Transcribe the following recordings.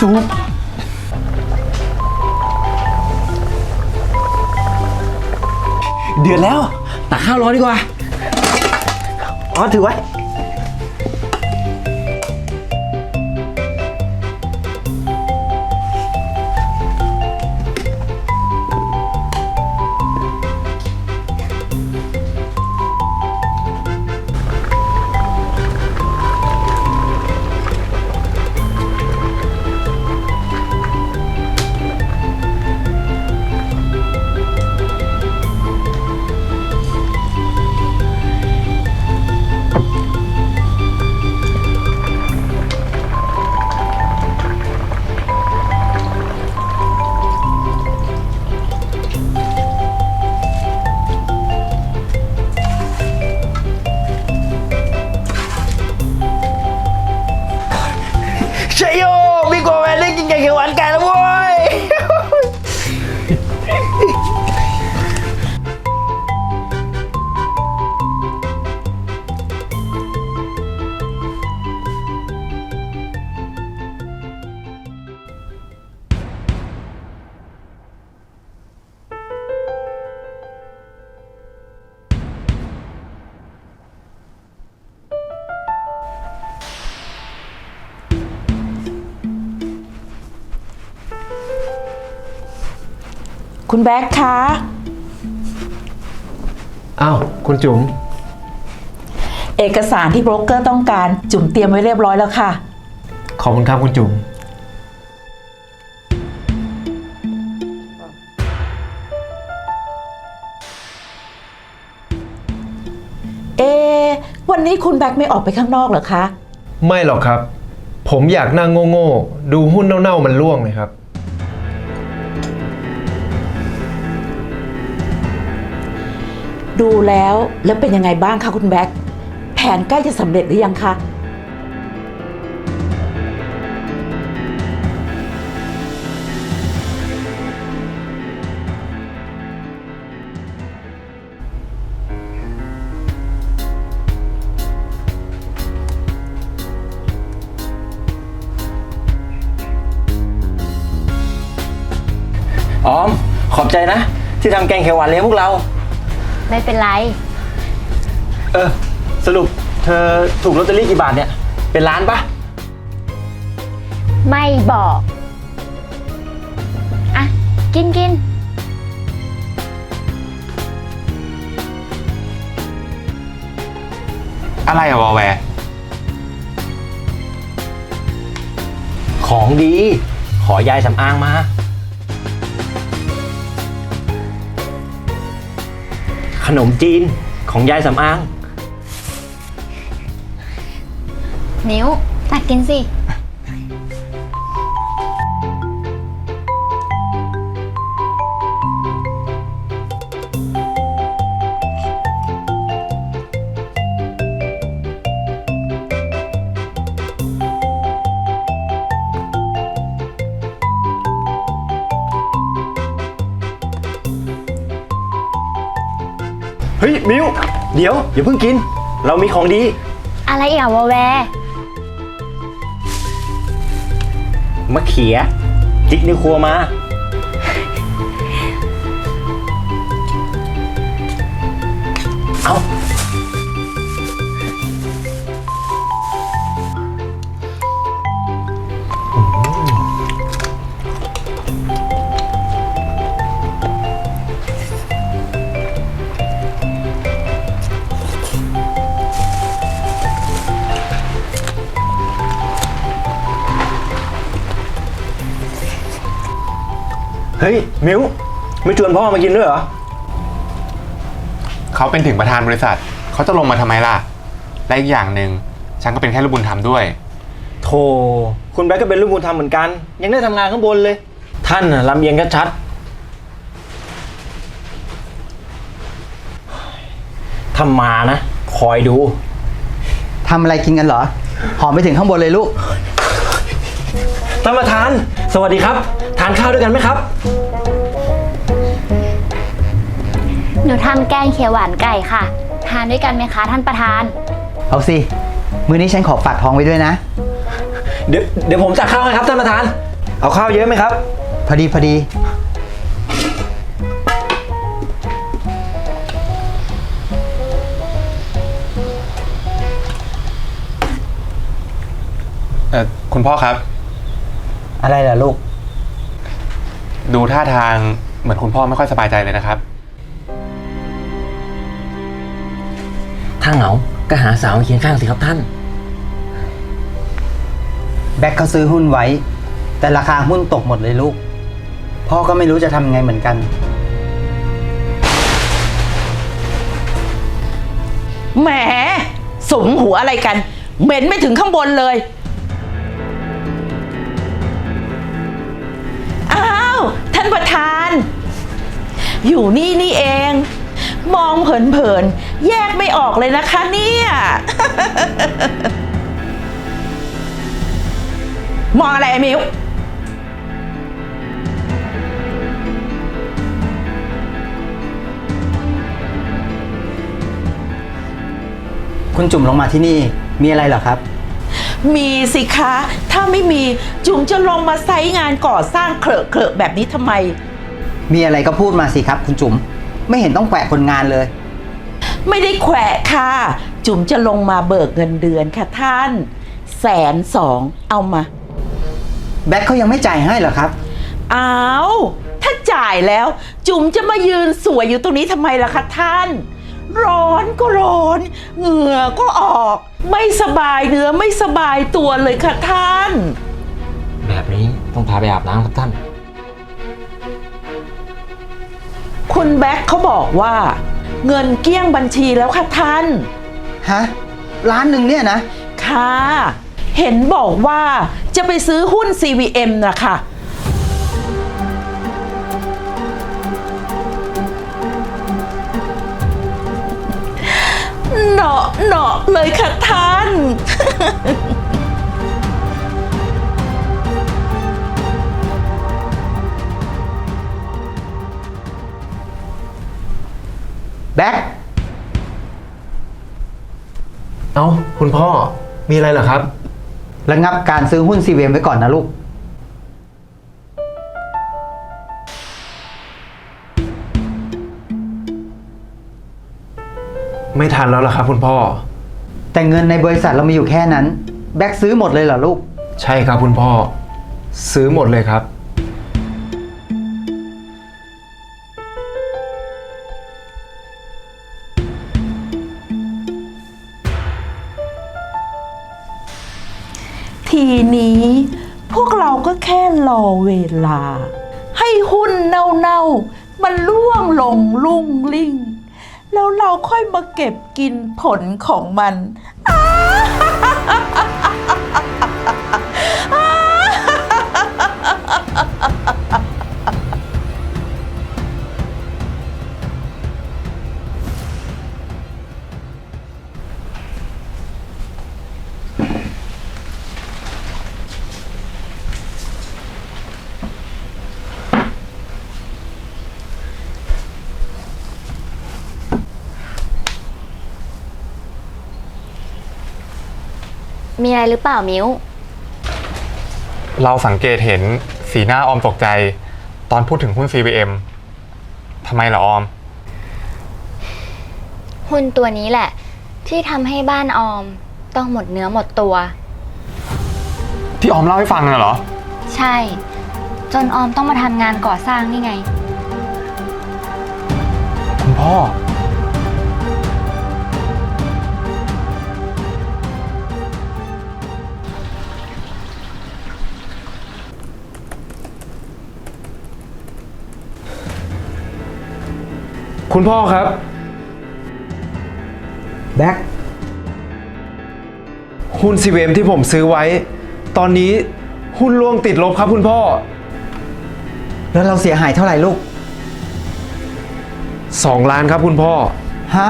ซุป เดือดแล้วตักข้าวร้อนดีกว่าอ๋อถือไว้ คุณแบ็คคะ อ้าวคุณจุ๋มเอกสารที่โบรกเกอร์ต้องการจุ่มเตรียมไว้เรียบร้อยแล้วค่ะ ขอบคุณครับคุณจุ๋มเอะวันนี้คุณแบ็คไม่ออกไปข้างนอกเหรอคะ ไม่หรอกครับ ผมอยากนั่งโง่ๆดูหุ้นเน่าๆมันร่วงเลยครับ ดูแล้วแล้วเป็นยังไงบ้างคะคุณแบ็คแผนใกล้จะสำเร็จหรือยังคะออมขอบใจนะ ที่ทำแกงเขียวหวานเลี้ยงพวกเรา ไม่เป็นไร เออ สรุปเธอถูกลอตเตอรี่กี่บาทเนี่ย เป็นล้านปะไม่บอก อะ กินกิน อะไรอะวอลแวร์ของดี ขอยายสำอางมา ขนมจีนของยายสำอาง นิ้วตักกินสิ มิวเดี๋ยวอย่าเพิ่งกิน เรามีของดี อะไรอีกอะวอแวร์มะเขีย จิกในครัวมา เอา เฮ้ย มิวไม่ชวนพ่อมากินด้วยเหรอ เขาเป็นถึงประธานบริษัท เขาจะลงมาทำไมล่ะ และอีกอย่างหนึ่งฉันก็เป็นแค่ลูกบุญธรรมด้วย โธ่คุณแบ๊กก็เป็นลูกบุญธรรมเหมือนกัน ยังได้ทำงานข้างบนเลย ท่านน่ะลำเอียงชัดๆทำมานะ คอยดู ทำอะไรกินกันเหรอ หอมไปถึงข้างบนเลยลูก ท่านประธาน สวัสดีครับทานข้าวด้วยกันไหมครับ หนูทำแกงเขียวหวานไก่ค่ะ ทานด้วยกันไหมคะ ท่านประธาน เอาสิ มือนี้ฉันขอฝากท้องไว้ด้วยนะ เดี๋ยวเดี๋ยวผมตักข้าวให้ครับท่านประธาน เอาข้าวเยอะไหมครับ พอดีพอดี เออคุณพ่อครับ อะไรล่ะลูก ดูท่าทางเหมือนคุณพ่อไม่ค่อยสบายใจเลยนะครับ ถ้าเหงาก็หาสาวมาเคียงข้างสิครับท่าน แบ็คเขาซื้อหุ้นไว้ แต่ราคาหุ้นตกหมดเลยลูก พ่อก็ไม่รู้จะทำไงเหมือนกัน แหมสมหัวอะไรกัน เหม็นไม่ถึงข้างบนเลย ท่านประธาน อยู่นี่นี่เอง มองเผินๆ แยกไม่ออกเลยนะคะเนี่ย มองอะไรไอ้มิวคุณจุ่มลงมาที่นี่มีอะไรเหรอครับ มีสิคะ ถ้าไม่มีจุ๋มจะลงมาไซต์งานก่อสร้างเคลอะเคลอะแบบนี้ทำไม มีอะไรก็พูดมาสิครับ คุณจุ๋มไม่เห็นต้องแขวะคนงานเลย ไม่ได้แขวะค่ะ จุ๋มจะลงมาเบิกเงินเดือนค่ะท่าน แสนสองเอามา แบ็คเขายังไม่จ่ายให้เหรอครับเอาถ้าจ่ายแล้ว จุ๋มจะมายืนสวยอยู่ตรงนี้ทำไมล่ะคะท่าน ร้อนก็ร้อน เหงื่อก็ออก ไม่สบายเนื้อไม่สบายตัวเลยค่ะท่าน แบบนี้ต้องพาไปอาบน้ำครับท่าน คุณแบ็คเขาบอกว่า เงินเกลี้ยงบัญชีแล้วค่ะท่าน ฮะร้านหนึ่งเนี่ยนะ ค่ะ เห็นบอกว่าจะไปซื้อหุ้น CVM นะคะ เหนาะเหนาะเลยค่ะท่าน แบ็คเอ้าคุณพ่อมีอะไรเหรอครับ ระงับการซื้อหุ้นซีเวมไว้ก่อนนะลูก ไม่ทันแล้วล่ะครับ คุณพ่อ แต่เงินในบริษัทเรามีอยู่แค่นั้น แบ็คซื้อหมดเลยเหรอลูก ใช่ครับคุณพ่อ ซื้อหมดเลยครับ ทีนี้พวกเราก็แค่รอเวลา ให้หุ้นเน่าๆ มันร่วงลงลุ่งลิ่ง แล้วเราค่อยมาเก็บกินผลของมัน มีอะไรหรือเปล่ามิวเราสังเกตเห็นสีหน้าออมตกใจ ตอนพูดถึงหุ้น CVM ทำไมเหรอออม หุ้นตัวนี้แหละ ที่ทำให้บ้านออม ต้องหมดเนื้อหมดตัว ที่ออมเล่าให้ฟังน่ะเหรอ ใช่ จนออมต้องมาทำงานก่อสร้างนี่ไง คุณพ่อ คุณพ่อครับ แบ็คหุ้นซีเวมที่ผมซื้อไว้ ตอนนี้หุ้นล่วงติดลบครับคุณพ่อ แล้วเราเสียหายเท่าไหร่ลูก 2 ล้านครับคุณพ่อ ฮะ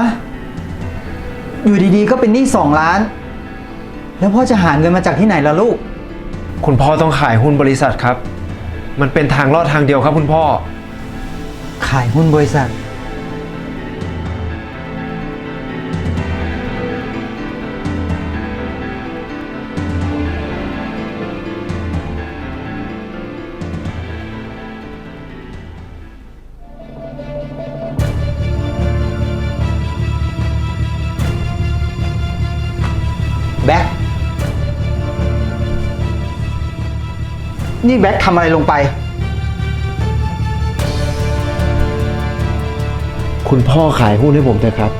อยู่ดีๆก็เป็นหนี้สองล้าน แล้วพ่อจะหาเงินมาจากที่ไหนล่ะลูก คุณพ่อต้องขายหุ้นบริษัทครับ มันเป็นทางรอดทางเดียวครับคุณพ่อ ขายหุ้นบริษัท แบ็คนี่แบ็คทำอะไรลงไป คุณพ่อขายหุ้นให้ผมเถอะครับ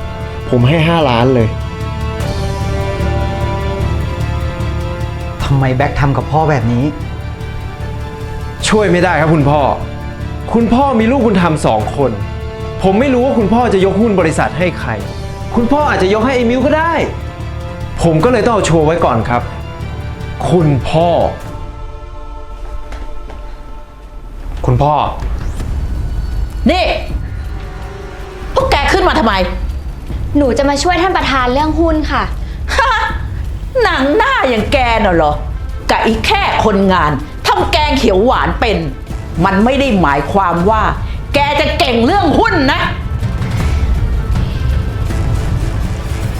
ผมให้ 5 ล้านเลย ทำไมแบ็คทำกับพ่อแบบนี้ ช่วยไม่ได้ครับคุณพ่อ คุณพ่อมีลูกคุณทำสองคน ผมไม่รู้ว่าคุณพ่อจะยกหุ้นบริษัทให้ใคร คุณพ่ออาจจะยกให้ไอ้มิวก็ได้ ผมก็เลยต้องเอาโชว์ไว้ก่อนครับ คุณพ่อ คุณพ่อ นี่ พวกแกขึ้นมาทำไม หนูจะมาช่วยท่านประธานเรื่องหุ้นค่ะ ฮะหนังหน้าอย่างแกน่ะเหรอกะอีกแค่คนงานทำแกงเขียวหวานเป็น มันไม่ได้หมายความว่า แกจะเก่งเรื่องหุ้นนะ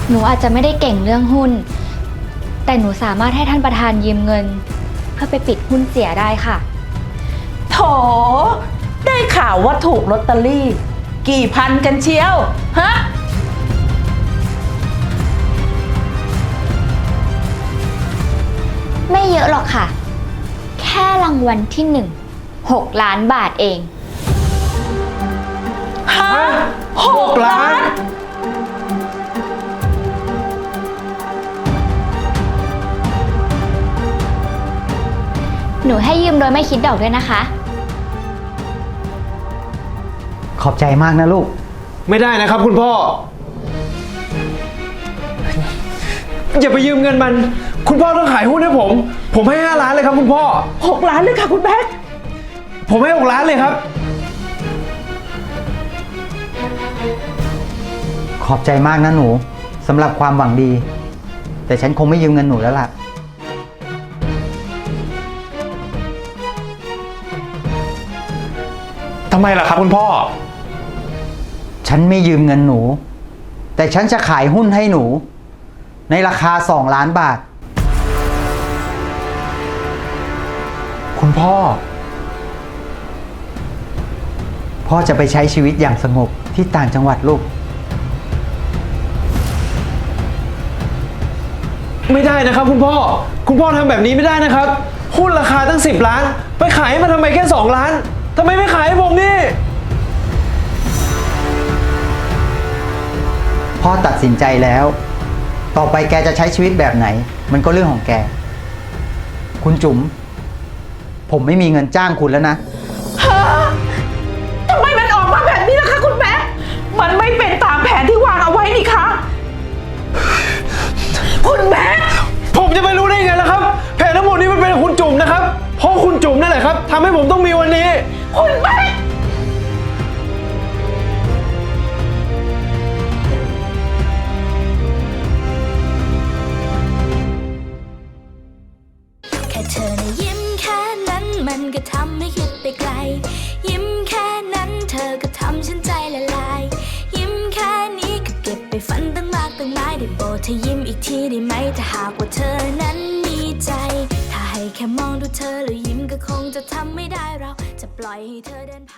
หนูอาจจะไม่ได้เก่งเรื่องหุ้น แต่หนูสามารถให้ท่านประธานยืมเงิน เพื่อไปปิดหุ้นเสียได้ค่ะ โถ ได้ข่าวว่าถูกลอตเตอรี่ กี่พันกันเชียว ฮะ ไม่เยอะหรอกค่ะ แค่รางวัลที่หนึ่งหกล้านบาทเอง ฮะหกล้าน หนูให้ยืมโดยไม่คิดดอกด้วยนะคะ ขอบใจมากนะลูก ไม่ได้นะครับ คุณพ่อ อย่าไปยืมเงินมัน คุณพ่อต้องขายหุ้นให้ผม ผมให้ 5 ล้านเลยครับ คุณพ่อ หกล้านเลยค่ะคุณแบ๊กผมให้ 6 ล้านเลยครับ ขอบใจมากนะหนูสำหรับความหวังดี แต่ฉันคงไม่ยืมเงินหนูแล้วล่ะำไมล่ะครับคุณพ่อ ฉันไม่ยืมเงินหนู แต่ฉันจะขายหุ้นให้หนู ในราคา 2 ล้านบาท คุณพ่อ พ่อจะไปใช้ชีวิตอย่างสงบที่ต่างจังหวัดลูก ไม่ได้นะครับคุณพ่อ คุณพ่อทำแบบนี้ไม่ได้นะครับ หุ้นราคาตั้ง 10 ล้าน ไปขายให้มันทำไมแค่ 2 ล้าน ทำไมไม่ขายให้ผมนี่ พ่อตัดสินใจแล้ว ต่อไปแกจะใช้ชีวิตแบบไหน มันก็เรื่องของแก คุณจุ๋ม ผมไม่มีเงินจ้างคุณแล้วนะ ฮะทำไมมันออกมาแบบนี้ล่ะคะคุณแบ๊กมันไม่เป็นตามแผนที่วางเอาไว้นี่คะ คุณแบ๊กผมจะไปรู้ได้ไงล่ะครับ แผนทั้งหมดนี้มันเป็นของคุณจุ๋มนะครับ เพราะคุณจุ๋มนั่นแหละครับทำให้ผมต้องมีวันนี้ คุณแบ๊กแค่เธอนะยิ้มแค่นั้นมันก็ทำให้คิดไปไกล ยิ้มแค่นั้นเธอก็ทำฉันใจละลาย ยิ้มแค่นี้ก็เก็บไปฝันตั้งมากตั้งหลายได้โบเธอยิ้มอีกทีได้ไหมถ้าหากว่าเธอนั้นมีใจ ถ้าให้แค่มองดูเธอแล้ว ให้เธอเดินผ่าน